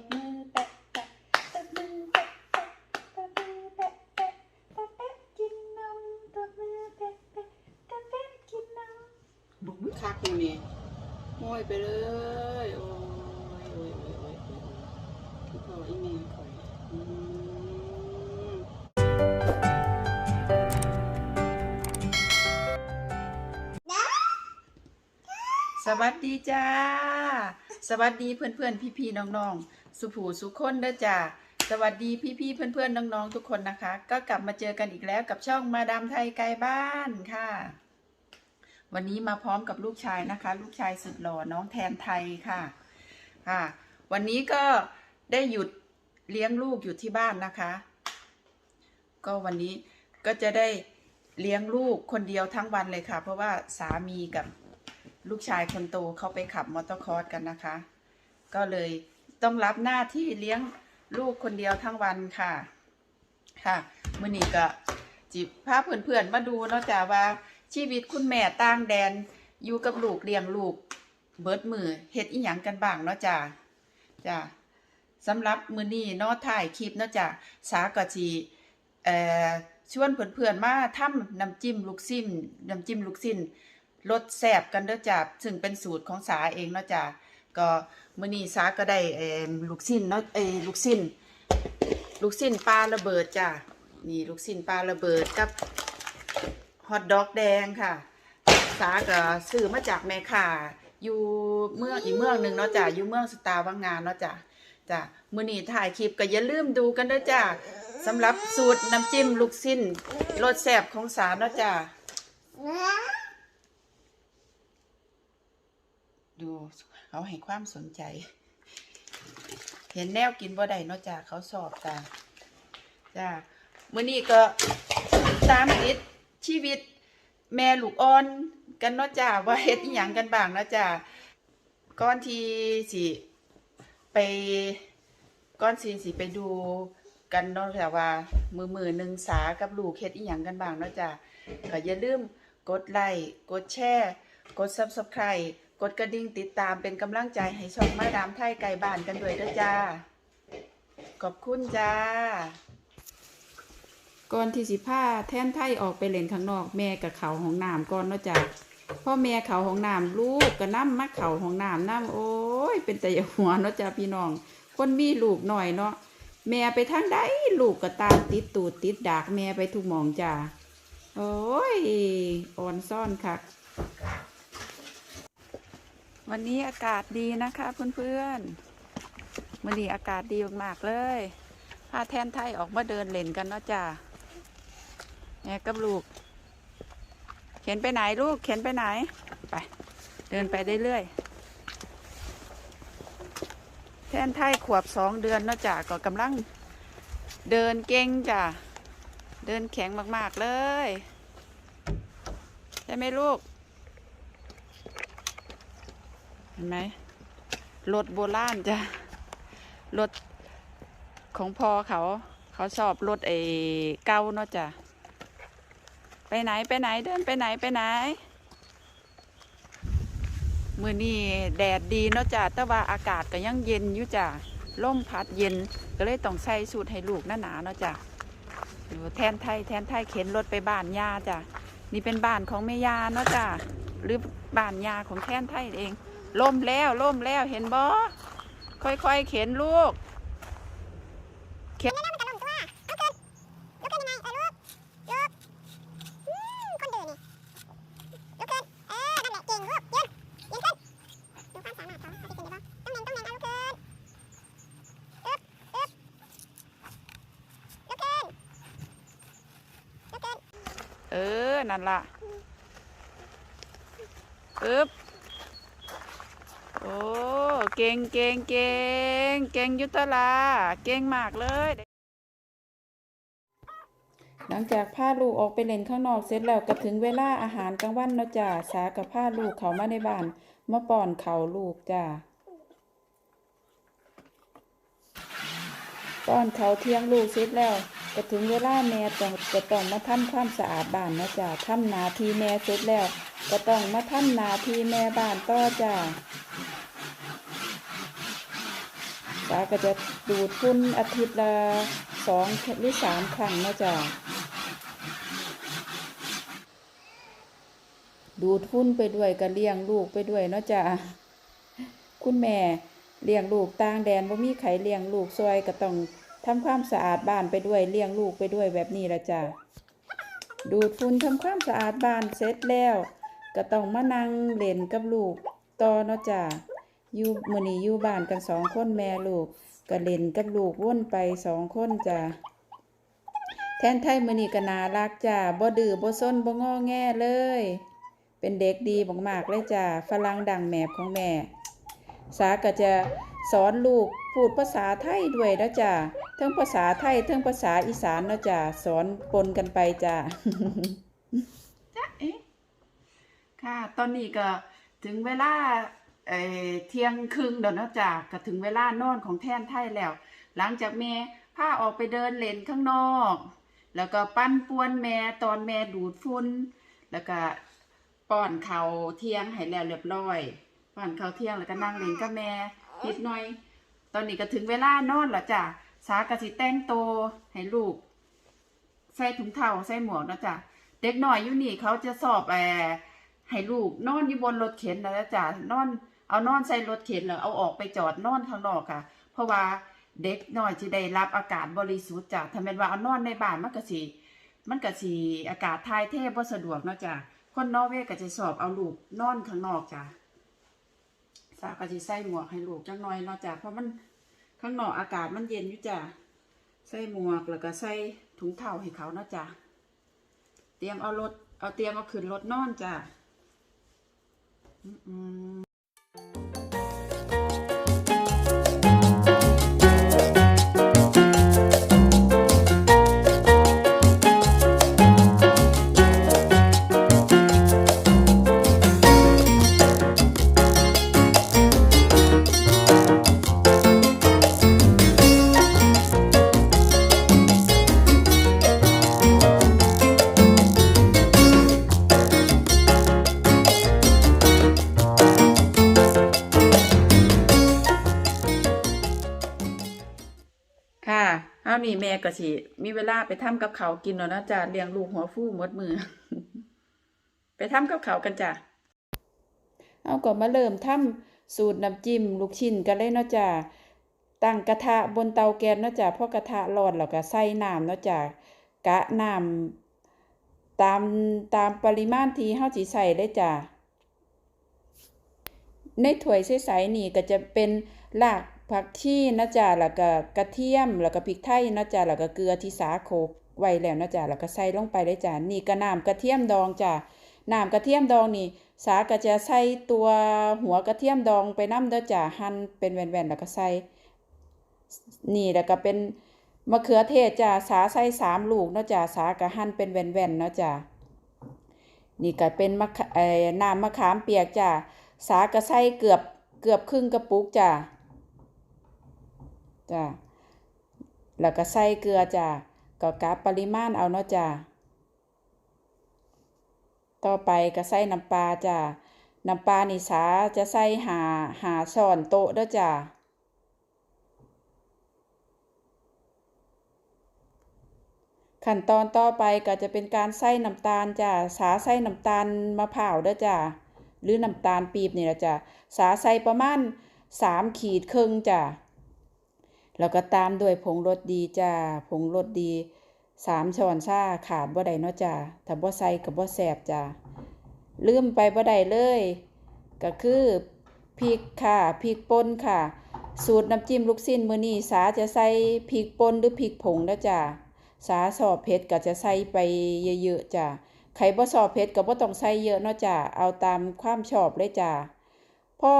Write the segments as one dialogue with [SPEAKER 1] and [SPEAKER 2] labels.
[SPEAKER 1] บ
[SPEAKER 2] สวัสดีจ้า สวัสดีเพื่อนๆพี่ๆน้องๆ สุผูสุคนเด้อจ้า สวัสดีพี่ๆเพื่อนๆน้องๆ ทุกคนนะคะ ก็กลับมาเจอกันอีกแล้วกับช่องมาดามไทยไกลบ้านค่ะ วันนี้มาพร้อมกับลูกชายนะคะ ลูกชายสุดหล่อน้องแทนไทยค่ะ ค่ะ วันนี้ก็ได้หยุดเลี้ยงลูกอยู่ที่บ้านนะคะ ก็วันนี้ก็จะได้เลี้ยงลูกคนเดียวทั้งวันเลยค่ะ เพราะว่าสามีกับ ลูกชายคนโตเขาไปขับมอเตอร์คอร์สกันนะคะ ก็เลยต้องรับหน้าที่เลี้ยงลูกคนเดียวทั้งวันค่ะ ค่ะมื่อนี้ก็จิพาเพื่อนๆมาดูเนาะจ้ะว่าชีวิตคุณแม่ต่างแดนอยู่กับลูกเลี้ยงลูก เบิดมือเฮ็ดอีหยังกันบ้างเนาะจ้ะจ้ะสำหรับมื้อนี้เนาะถ่ายคลิปเนาะจ้ะสาก็สิเอ่อชวนเพื่อนๆมาทำน้ำจิ้มลูกชิ้นน้ำจิ้มลูกชิ้น รสแซ่บกันเด้อจ้ะซึ่งเป็นสูตรของสาเองเนาะจ้ะก็มื้อนี้สาก็ได้เอลูกชิ้นเนาะเอลูกชิ้น ลูกชิ้นปลาระเบิดจ้ะนี่ลูกชิ้นปลาระเบิดกับฮอทดอกแดงค่ะ สาก็ซื้อมาจากแม่ค้าอยู่เมืองอีกเมืองหนึ่งเนาะจ้ะอยู่เมืองสตาร์วังงานเนาะจ้ะจ้ะมื้อนี้ถ่ายคลิปก็อย่าลืมดูกันเด้อจ้ะสำหรับสูตรน้ำจิ้มลูกชิ้นรสแซ่บของสาเนาะจ้ะ ดูเขาให้ความสนใจ เห็นแนวกินบ่ได้เนาะจ้ะเขาสอบจ้ะจ้ะมื้อนี้ก็ตามติดชีวิต แม่ลูกอ่อนกันเนาะจ้ะว่าเฮ็ดอีหยังกันบ้างเนาะจ้ะก่อนที่สิไปก่อนสิสิไปดูกันเนาะจ้ะว่ามือมือหนึ่งสากับลูกเฮ็ดอีหยังกันบ้างเนาะจ้ะก็อย่าลืมกดไลค์กดแชร์ กด Subscribe กดกระดิ่งติดตามเป็นกำลังใจให้ช่องมาดามไทยไก่บ้านกันด้วยด้อจ้า ขอบคุณจ้า ก่อนที่สิพาแท่นไทยออกไปเล่นข้างนอก แม่กับเขาของน้ำก่อนเนาะจ้ะพ่อแม่เขาของน้ำลูกก็น้ำมักเขาของน้ำน้ำโอ้ย เป็นแต่ยหัวเนาะจ้ะพี่น้อง คนมีลูกหน่อยเนาะแม่ไปทางใดลูกก็ตามติดตูดติดดากแม่ไปทุกหมองจ้ะโอ้ยอ่อนซ่อนค่ะ วันนี้อากาศดีนะคะเพื่อนๆวันนี้อากาศดีมากๆเลยพาแทนไทยออกมาเดินเล่นกันเนาะจ้ะแม่กับลูก เข็นไปไหนลูก เข็นไปไหน ไป เดินไปเรื่อยๆ แทนไทยขวบสองเดือนเนาะจ้ะก็กำลังเดินเก่งจ้ะเดินแข็งมากๆเลย ใช่ไหมลูก เห็นไหมรถโบราณจ้ะรถของพ่อเขา เขาชอบรถไอ้เก่าเนาะจ้ะไปไหนไปไหนเดินไปไหนไปไหนมือนี้แดดดีเนาะจ้ะแต่ว่าอากาศก็ยังเย็นอยู่จ้ะลมพัดเย็นก็เลยต้องใส่สูทให้ลูกหนาๆเนาะจ้ะดูแทนไทยแทนไทยเข็นรถไปบ้านยาจ้ะนี่เป็นบ้านของแม่ยาเนาะจ้ะหรือบ้านยาของแทนไทยเอง ล่มแล้วล่มแล้วเห็นบ่ค่อยๆเข็นลูกเข็นเออ นั่นล่ะอึ๊บ อ้เก่งเก่งเก่งเก่งยุตลา เก่งมากเลย หลังจากพาลูกออกไปเล่นข้างนอกเสร็จแล้วก็ถึงเวลาอาหารกลางวันเนาะจ้าสากับพาลูกเขามาในบ้านมาป้อนเขาลูกจ้าป้อนเขาเที่ยงลูกเสร็จแล้วก็ถึงเวลาแม่ต้องก็ต้องมาทำความสะอาดบ้านนะจ้าทำหนาทีแม่เสร็จแล้ว ก็ต้องมาทำหนาทีแม่บ้านต่อจ้า สาก็จะดูดฝุ่นอาทิตย์ละสองหรือสามครั้งเนาะจ้ะดูดฝุ่นไปด้วยก็เลี้ยงลูกไปด้วยเนาะจ้ะคุณแม่เลี้ยงลูกต่างแดนบ่มีไขเลี้ยงลูกซอยก็ต้องทำความสะอาดบ้านไปด้วยเลี้ยงลูกไปด้วยแบบนี้ละจ้ะดูดฝุ่นทำความสะอาดบ้านเสร็จแล้ว ก็ต้องมานั่งเล่นกับลูกต่อเนาะจ้ะ อยู่มื้อนี้อยู่บ้านกันสองคนแม่ลูกก็เล่นกับลูกว่นไปสองคนจ้ะแทนไทยมื้อนี้ก็น่ารักจ้ะบ่ดื้อบ่ซนบ่งอแงเลย เป็นเด็กดีมากๆเลยจ้ะฝรั่งดังแมบของแม่ สาก็จะสอนลูกพูดภาษาไทยด้วยนะจ้ะทั้งภาษาไทยทั้งภาษาอีสานเนาะจ้ะสอนปนกันไปจ้ะจ้ะเอ๊ะค่ะ ตอนนี้ก็ถึงเวลา เอ่อเที่ยงครึ่งแล้วเนาะจ้ะก็ถึงเวลานอนของแท่นไทยแล้ว หลังจากแม่พาออกไปเดินเล่นข้างนอก แล้วก็ปั้นป่วนแม่ตอนแม่ดูดฝุ่นแล้วก็ป้อนเขาเที่ยงให้แล้วเรียบร้อยป้อนเขาเที่ยงแล้วก็นั่งเล่นกับแม่นิดหน่อย ตอนนี้ก็ถึงเวลานอนแล้วจ้ะสากะสิแต่งโตให้ลูกใส่ถุงเท้าใส่หมวกนะจ้ะเด็กหน่อยอยู่นี่เขาจะสอบแอร์ให้ลูกนอนอยู่บนรถเข็นนะจ้ะนอน เอานอนใส่รถเข็นแล้วเอาออกไปจอดนอนข้างนอกค่ะ เพราะว่าเด็กน้อยจะได้รับอากาศบริสุทธิ์จ้ะถ้าแม่นว่าเอานอนในบ้านมันก็สิมันก็สิอากาศถ่ายเทบ่สะดวกเนาะจ้ะคนนอร์เวย์ก็จะสอบเอาลูกนอนข้างนอกจ้ะสาวก็สิใส่หมวกให้ลูกจังน่อยเนาะจ้ะเพราะมันข้างนอกอากาศมันเย็นอยู่จ้ะใส่หมวกแล้วก็ใส่ถุงเท้าให้เขาเนาะจ้ะเตรียมเอารถเอาเตรียมเอาขึ้นรถนอนจ้ะอืม สิมีเวลาไปทำกับเขากินแล้วนะจ้ะเลี้ยงลูกหัวฟูหมดมือ ไปทำกับเขากันจ้ะเอาก็มาเริ่มทำสูตรน้ำจิ้มลูกชิ้นกันเลยเนาะจ้ะตั้งกระทะบนเตาแก๊สเนาะจ้ะพอกระทะร้อนแล้วก็ใส่น้ำเนาะจ้ะกะน้ำตามตามปริมาณที่เฮาสิใส่เลยจ้ะในถ้วยใสๆนี่ก็จะเป็นราก ผักชีนะจ๊ะแล้วก็กระเทียมแล้วก็พริกไทยนะจ๊ะแล้วก็เกลือที่สาโขลกไว้แล้วนะจ๊ะแล้วก็ใส่ลงไปเลยจ้ะนี่ก็น้ำกระเทียมดองจ้ะน้ำกระเทียมดองนี่ สาก็จะใส่ตัวหัวกระเทียมดองไปน้ำเด้อจ้ะหั่นเป็นแว่นๆแล้วก็ใส่นี่แล้วก็เป็นมะเขือเทศจ้ะสาใส่สามลูกเนาะจ้ะสาก็หั่นเป็นแว่นๆเนาะจ้ะนี่ก็เป็นมะเอ่อน้ำมะขามเปียกจ้ะสาก็ใส่เกือบเกือบครึ่งกระปุกจ้ะ จ้ะแล้วก็ใส่เกลือจ้ะก็กะปริมาณเอาเนาะจ้ะต่อไปก็ใส่น้ำปลาจ้ะน้ำปลานี่สาจะใส่หาหาช้อนโต๊ะเด้อจ้ะขั้นตอนต่อไปก็จะเป็นการใส่น้ำตาลจ้ะสาใส่น้ำตาลมะพร้าวเด้อจ้ะหรือน้ำตาลปี๊บนี่แหละจ้ะสาใส่ประมาณสามขีดครึ่งจ้ะ แล้วก็ตามด้วยผงรสดีจ้ะผงรสดีสามช้อนชาขาดบ่ได้เนาะจ้ะถ้าบ่ใส่ก็บ่แซ่บจ้ะลืมไปบ่ได้เลย ก็คือพริกค่ะพริกป่นค่ะ สูตรน้ำจิ้มลูกชิ้นมือนี้สาจะใส่พริกป่นหรือพริกผงเด้อจ้ะสาสอบเผ็ดก็จะใส่ไปเยอะๆจ้ะใครบ่สอบเผ็ดก็บ่ต้องใส่เยอะเนาะจ้ะเอาตามความชอบเลยจ้ะพอ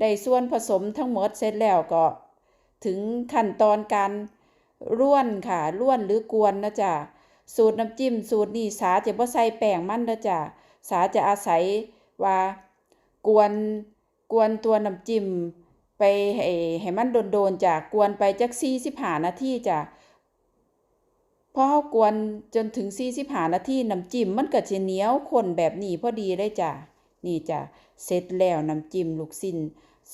[SPEAKER 2] ได้ส่วนผสมทั้งหมดเสร็จแล้วก็ ถึงขั้นตอนการร่วนค่ะร่วนหรือกวนนะจ้ะสูตรน้ำจิ้มสูตรนี้สาจะบ่ใส่แป้งมันนะจ้ะสาจะอาศัยว่ากวนกวนตัวน้ำจิ้มไปให้ให้มันโดนๆจ้ะกวนไปจัก45นาทีจ้ะพอเฮากวนจนถึง45นาทีน้ำจิ้มมันก็จะเหนียวข้นแบบนี้พอดีเลยจ้ะนี่จ้ะเสร็จแล้วน้ำจิ้มลูกชิ้น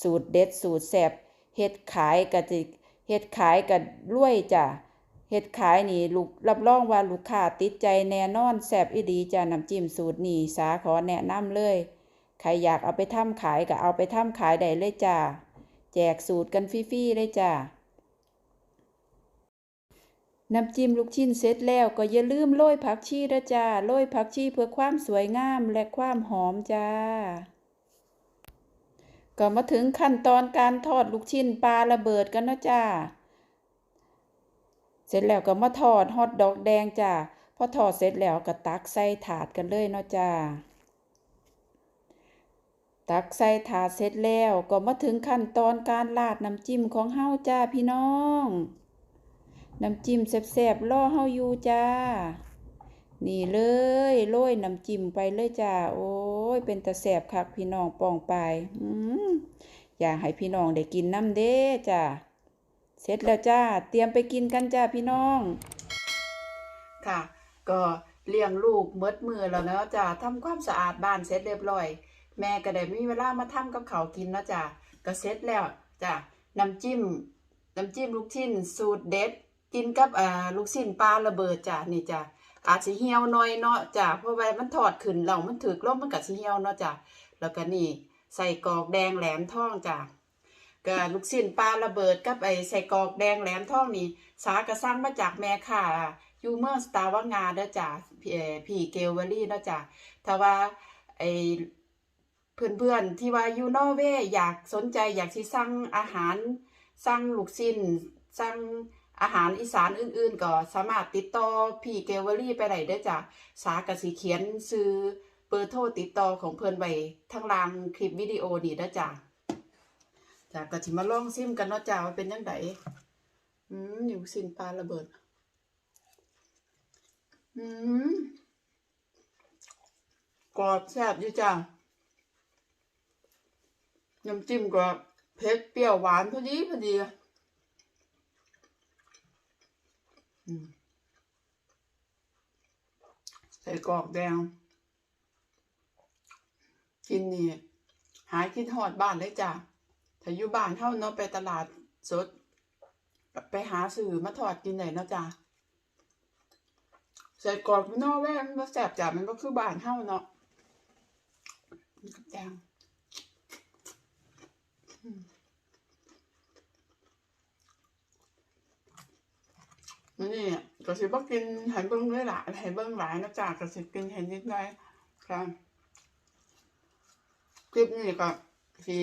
[SPEAKER 2] สูตรเด็ดสูตรแซ่บ เฮ็ดขายก็จะเฮ็ดขายกับรวยจ้ะเฮ็ดขายนี่ลูกรับรองว่าลูกค้าติดใจแน่นอนแซ่บอีหลีจ้ะน้ำจิ้มสูตรนี่สาขอแนะนำเลย ใครอยากเอาไปทำขายก็เอาไปทำขายได้เลยจ้าแจกสูตรกันฟรีๆเลยจ้าน้ำจิ้มลูกชิ้นเสร็จแล้วก็อย่าลืมโรยผักชีนะจ้าโรยผักชีเพื่อความสวยงามและความหอมจ้า ก็มาถึงขั้นตอนการทอดลูกชิ้นปลาระเบิดกันนะจ้า เสร็จแล้วก็มาทอดฮอทดอกแดงจ้าพอทอดเสร็จแล้วก็ตักใส่ถาดกันเลยเนาะจ้า ตักใส่ถาดเสร็จแล้วก็มาถึงขั้นตอนการราดน้ำจิ้มของเฮาจ้าพี่น้อง น้ำจิ้มแซ่บๆล่อเฮาอยู่จ้า นี่เลยโรยน้ำจิ้มไปเลยจ้า โอ้ย เป็นตะแซ่บคักพี่น้องปองไปอืมอยากให้พี่น้องได้กินน้ำเด้จ้าเสร็จแล้วจ้า เตรียมไปกินกันจ้าพี่น้อง ค่ะ ก็เลี้ยงลูกมดมือแล้วเนาะจ้าทำความสะอาดบ้านเสร็จเรียบร้อย แม่ก็ได้มีเวลามาทำกับเขากินนะจ้ะก็เสร็จแล้วจ้ะน้ำจิ้มน้ำจิ้มลูกชิ้นสูตรเด็ด กินกับอ่าลูกชิ้นปลาระเบิดจ้ะนี่จ้ะ อาจสิเหี่ยวหน่อยเนาะจ้ะเพราะว่ามันทอดขึ้นแล้วมันถึกล้มมันก็สิเหี่ยวเนาะจ้ะแล้วก็นี่ใส่กอกแดงแหลมทองจ้ะก็ลูกชิ้นปลาระเบิดกับไอ้ใส่กอกแดงแหลมทองนี่สากระสร้างมาจากแม่ค่ะยูเมืองสตาร์วังงาเด้อจ้ะพี่เกลเวอรี่เนาะจ้ะถ้าว่าไอ้เพื่อนๆที่ว่ายูนอเวอยากสนใจอยากสิสั่งอาหารสั่งลูกชิ้นสั่ง อาหารอีสานอื่นๆ ก็สามารถติดต่อพี่เกลเวอรี่ไปได้ด้อจ้ะสากสิเขียนซื้อเบอร์โทรติดต่อของเพื่อนไว้ทางล่างคลิปวิดีโอนี่เด้จ้ะจ้ะก็สิมาลองซิมกันเนาะจ้ะว่าเป็นยังไงอืมอยู่สินปลาระเบิด อืมกรอบแซ่บอยู่จ้ะน้ำจิ้มก็เผ็ดเปรี้ยวหวานพอดีพอดีอืม ใส่กรอกแดง กินนี่หายคิดหอดบ้านเลยจ้ะถ้าอยู่บ้านเท่าเนาะไปตลาดสด ไปหาสื่อมาทอดกินไหนเนาะจ้ะใส่กรอกนอกแว่มันแสบจ้ะมันก็คือบ้านเท่าเนาะกับแดง มันนี่ก็สิบ่กินให้เบิ่งเลยหลายให้เบิ่งหลายนะจ๊ะก็สิกินให้นิดหน่อยค่ะคลิปนี้ก็สิ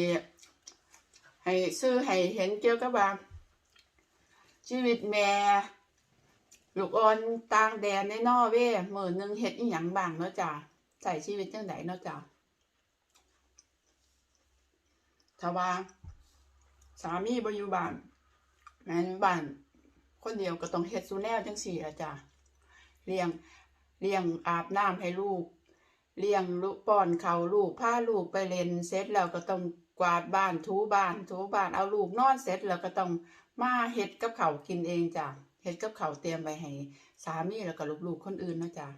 [SPEAKER 2] ให้ซื้อให้เห็นเกี่ยวกับว่าชีวิตแม่ลูกอ่อนต่างแดนในนอเวย์มื้อหนึ่งเฮ็ดอีหยังบ้างเนาะจ้ะใช้ชีวิตจังไดเนาะจ้ะถ้าว่าสามีบ่อยู่บ้านแม่นบ้าน คนเดียวก็ต้องเฮ็ดซูแนวจังสี่ละจ้ะเลี้ยงเลี้ยงอาบน้ำให้ลูก เลี้ยงลูกป้อนเขาลูกพาลูกไปเล่นเสร็จแล้วก็ต้องกวาดบ้านถูบ้านถูบ้านเอาลูกนอนเสร็จแล้วก็ต้องมาเฮ็ดกับเขากินเองจ้ะเฮ็ดกับเขาเตรียมไว้ให้สามีแล้วก็ลูกๆคนอื่นนะจ้ะ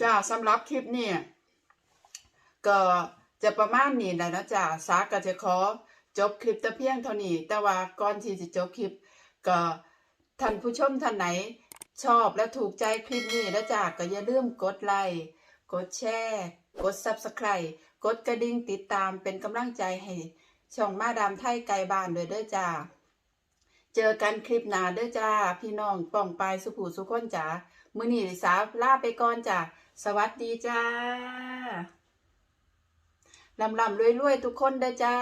[SPEAKER 2] จ้าสำหรับคลิปนี้ก็จะประมาณนี้แหละนะจ้ะสาก็จะขอ จบคลิปแต่เพียงเท่านี้ แต่ว่าก่อนที่จะจบคลิป ก็ท่านผู้ชมท่านไหน ชอบและถูกใจคลิปนี้แล้วจาก็อย่าลืมกดไลค์กดแชร์กด Subscribe กดกระดิ่งติดตามเป็นกำลังใจให้ช่องมาดามไทยไกลบ้านด้วยเด้อจ้าเจอกันคลิปหน้าเด้อจ้า พี่น้องป้องปายสุผูสุขคนจ้ามื้อนี้ลิสาลาไปก่อนจ้าสวัสดีจ้าลำลำรวยๆทุกคนเด้อจ้า